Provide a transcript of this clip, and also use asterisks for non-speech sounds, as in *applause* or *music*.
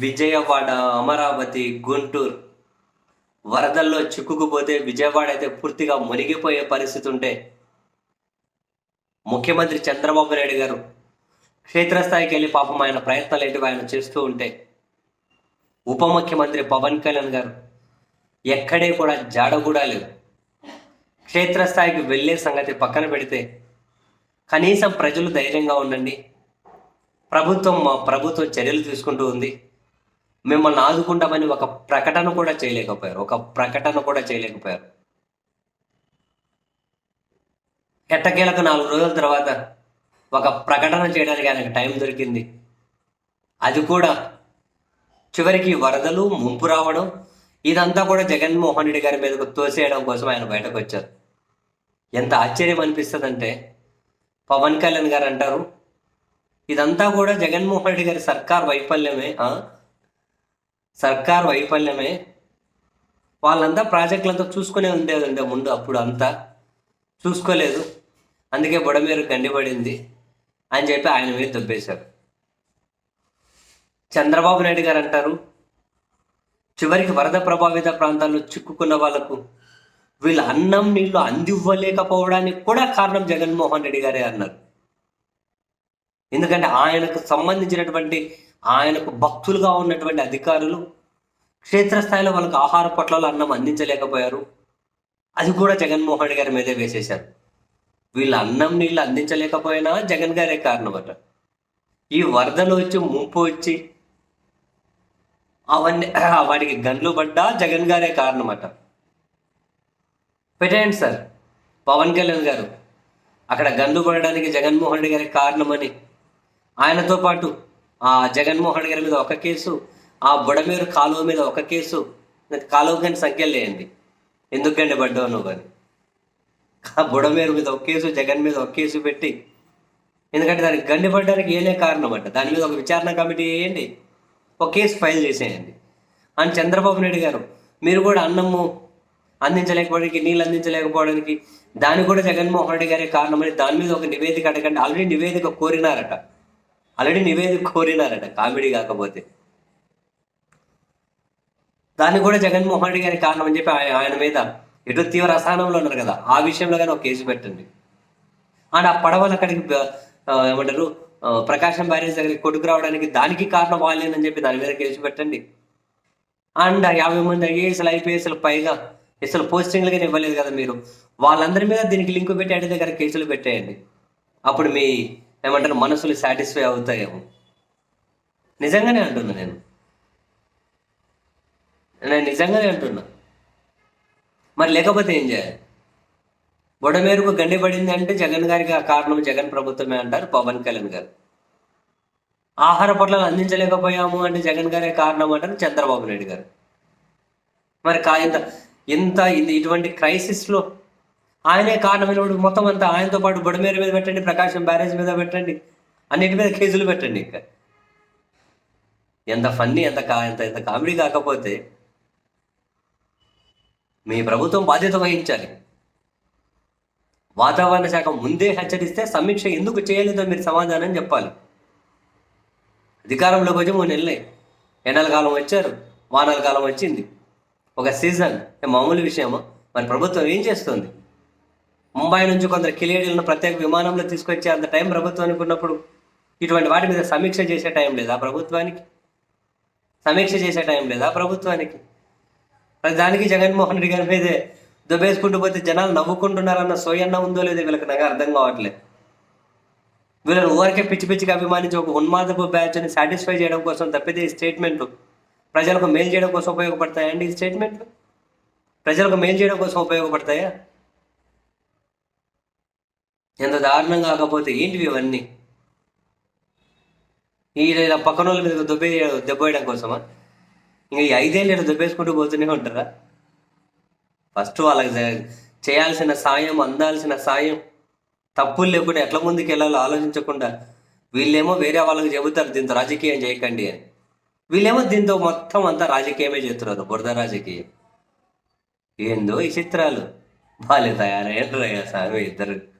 విజయవాడ అమరావతి గుంటూరు వరదల్లో చిక్కుకుపోతే విజయవాడ అయితే పూర్తిగా మునిగిపోయే పరిస్థితి ఉంటే ముఖ్యమంత్రి చంద్రబాబు నాయుడు గారు క్షేత్రస్థాయికి వెళ్ళి పాపం ఆయన ప్రయత్నాలు ఏంటివి ఆయన చేస్తూ ఉంటే ఉప ముఖ్యమంత్రి పవన్ కళ్యాణ్ గారు ఎక్కడే కూడా జాడ కూడా లేదు. క్షేత్రస్థాయికి వెళ్ళే సంగతి పక్కన పెడితే కనీసం ప్రజలు ధైర్యంగా ఉండండి. ప్రభుత్వం మా ప్రభుత్వం చర్యలు తీసుకుంటూ ఉంది. మిమ్మల్ని ఆదుకుంటామని ఒక ప్రకటన కూడా చేయలేకపోయారు. ఒక ప్రకటన కూడా చేయలేకపోయారు. ఎట్టకేలకు నాలుగు రోజుల తర్వాత ఒక ప్రకటన చేయడానికి ఆయనకు టైం దొరికింది. అది కూడా చివరికి వరదలు ముంపు రావడం ఇదంతా కూడా జగన్మోహన్ రెడ్డి గారి మీదకు తోసేయడం కోసం ఆయన బయటకు వచ్చారు. ఎంత ఆశ్చర్యం అనిపిస్తుందంటే పవన్ కళ్యాణ్ గారు అంటారు ఇదంతా కూడా జగన్మోహన్ రెడ్డి గారి సర్కార్ వైఫల్యమే సర్కార్ వైఫల్యమే. వాళ్ళంతా ప్రాజెక్టులంతా చూసుకునే ఉండేదండి ముందు అప్పుడు అంతా. చూసుకోలేదు. అందుకే బుడమేరు గండిపడింది అని చెప్పి ఆయన మీద దొబ్బేశారు. చంద్రబాబు నాయుడు గారు అంటారు చివరికి వరద ప్రభావిత ప్రాంతాల్లో చిక్కుకున్న వాళ్ళకు వీళ్ళ అన్నం నీళ్ళు అందివ్వలేకపోవడానికి కూడా కారణం జగన్మోహన్ రెడ్డి గారే అన్నారు. ఎందుకంటే ఆయనకు సంబంధించినటువంటి ఆయనకు భక్తులుగా ఉన్నటువంటి అధికారులు క్షేత్రస్థాయిలో వాళ్ళకి ఆహార పొట్లాలు అన్నం అందించలేకపోయారు. అది కూడా జగన్మోహన్ గారి మీదే వేసేశారు. వీళ్ళు అన్నం నీళ్ళు అందించలేకపోయినా జగన్ గారే కారణమట. ఈ వరదలు వచ్చి ముంపు వచ్చి అవన్నీ *clears throat* వాటికి గన్లు పడ్డా జగన్ గారే కారణమట. పెట్టేయండి సార్. పవన్ కళ్యాణ్ గారు అక్కడ గన్లు పడడానికి జగన్మోహన్ రెడ్డి గారి కారణమని ఆయనతో పాటు ఆ జగన్మోహన్ గారి మీద ఒక కేసు ఆ బుడమేరు కాలువ మీద ఒక కేసు. కాలువ కానీ సంఖ్యలు లేయండి ఎందుకు గండి పడ్డావు నువ్వు అని? ఆ బుడమేరు మీద ఒక కేసు జగన్ మీద ఒక కేసు పెట్టి. ఎందుకంటే దానికి గండి పడడానికి ఏనే కారణం అంట. దాని మీద ఒక విచారణ కమిటీ వేయండి. ఒక కేసు ఫైల్ చేసేయండి. అని చంద్రబాబు నాయుడు గారు మీరు కూడా అన్నము అందించలేకపోవడానికి నీళ్ళు అందించలేకపోవడానికి దానికి కూడా జగన్మోహన్ రెడ్డి గారే కారణమని దాని మీద ఒక నివేదిక అడగండి. ఆల్రెడీ నివేదిక కోరినారట. ఆల్రెడీ నివేదిక కోరినారట కామెడీ కాకపోతే. దాన్ని కూడా జగన్మోహన్ రెడ్డి గారి కారణం అని చెప్పి ఆయన మీద ఎటు తీవ్ర అసహనంలో ఉన్నారు కదా ఆ విషయంలో కానీ ఒక కేసు పెట్టండి. అండ్ ఆ పడవలు అక్కడికి ఏమంటారు ప్రకాశం బ్యారేజ్ దగ్గరికి కొడుకు రావడానికి దానికి కారణం వాళ్ళేనని చెప్పి దాని మీద కేసు పెట్టండి. అండ్ యాభై మంది ఐఏఎస్లు ఐపీఎస్లు పైగా అసలు పోస్టింగ్లు కానీ ఇవ్వలేదు కదా మీరు. వాళ్ళందరి మీద దీనికి లింక్ పెట్టి అడి దగ్గర కేసులు పెట్టేయండి. అప్పుడు మీ ఏమంటారు మనసులు సాటిస్ఫై అవుతాయేమో. నిజంగానే అంటున్నా నేను. నేను నిజంగానే అంటున్నా. మరి లేకపోతే ఏం చేయాలి? బుడమేరుకు గండి పడింది అంటే జగన్ గారికి ఆ కారణం జగన్ ప్రభుత్వమే అంటారు పవన్ కళ్యాణ్ గారు. ఆహార పొట్లాలు అందించలేకపోయాము అంటే జగన్ గారే కారణం అంటారు చంద్రబాబు నాయుడు గారు. మరి కా ఇంత ఇంత ఇది ఇటువంటి క్రైసిస్లో ఆయనే కారణమైనప్పుడు మొత్తం అంతా. ఆయనతో పాటు బుడమేరు మీద పెట్టండి ప్రకాశం బ్యారేజ్ మీద పెట్టండి అన్నిటి మీద కేసులు పెట్టండి ఇంకా. ఎంత ఫన్నీ ఎంత కా ఎంత ఎంత కామెడీ కాకపోతే మీ ప్రభుత్వం బాధ్యత వహించాలి. వాతావరణ శాఖ ముందే హెచ్చరిస్తే సమీక్ష ఎందుకు చేయలేదో మీరు సమాధానం చెప్పాలి. అధికారంలోకి వచ్చి మూడు నెలలే. ఎండల కాలం వచ్చారు వానల కాలం వచ్చింది. ఒక సీజన్ మామూలు విషయమా? మరి ప్రభుత్వం ఏం చేస్తుంది? ముంబై నుంచి కొందరు కిలేడీలను ప్రత్యేక విమానంలో తీసుకొచ్చే అంత టైం ప్రభుత్వానికి ఉన్నప్పుడు ఇటువంటి వాటి మీద సమీక్ష చేసే టైం లేదా ప్రభుత్వానికి? సమీక్ష చేసే టైం లేదా ప్రభుత్వానికి? మరి దానికి జగన్మోహన్ రెడ్డి గారి మీదే దుబ్బేసుకుంటూ పోతే జనాలు నవ్వుకుంటున్నారన్న సోయన్న ఉందో లేదో వీళ్ళకి నాకు అర్థం కావట్లేదు. వీళ్ళని ఊరికే పిచ్చి పిచ్చిగా అభిమానించి ఒక ఉన్మాదపు బ్యాచ్ని సాటిస్ఫై చేయడం కోసం తప్పితే ఈ స్టేట్మెంట్లు ప్రజలకు మేలు చేయడం కోసం ఉపయోగపడతాయండి ఈ స్టేట్మెంట్లు? ప్రజలకు మేలు చేయడం కోసం ఉపయోగపడతాయా? ఎంత దారుణం కాకపోతే ఏంటివి ఇవన్నీ? ఈ ఇలా పక్కన వాళ్ళ మీద దెబ్బే దెబ్బేయడం కోసమా? ఇంకా ఈ ఐదేళ్ళు ఇలా దెబ్బేసుకుంటూ పోతూనే ఉంటారా? ఫస్ట్ వాళ్ళకి చేయాల్సిన సాయం అందాల్సిన సాయం తప్పులు లేకుండా ఎట్లా ముందుకు వెళ్ళాలో ఆలోచించకుండా వీళ్ళేమో వేరే వాళ్ళకి చెబుతారు దీంతో రాజకీయం చేయకండి అని. వీళ్ళేమో దీంతో మొత్తం అంతా రాజకీయమే చేస్తున్నారు బురద రాజకీయం. ఏందో ఈ చిత్రాలు. వాళ్ళు తయారయ్యారు స్వామి ఇద్దరు.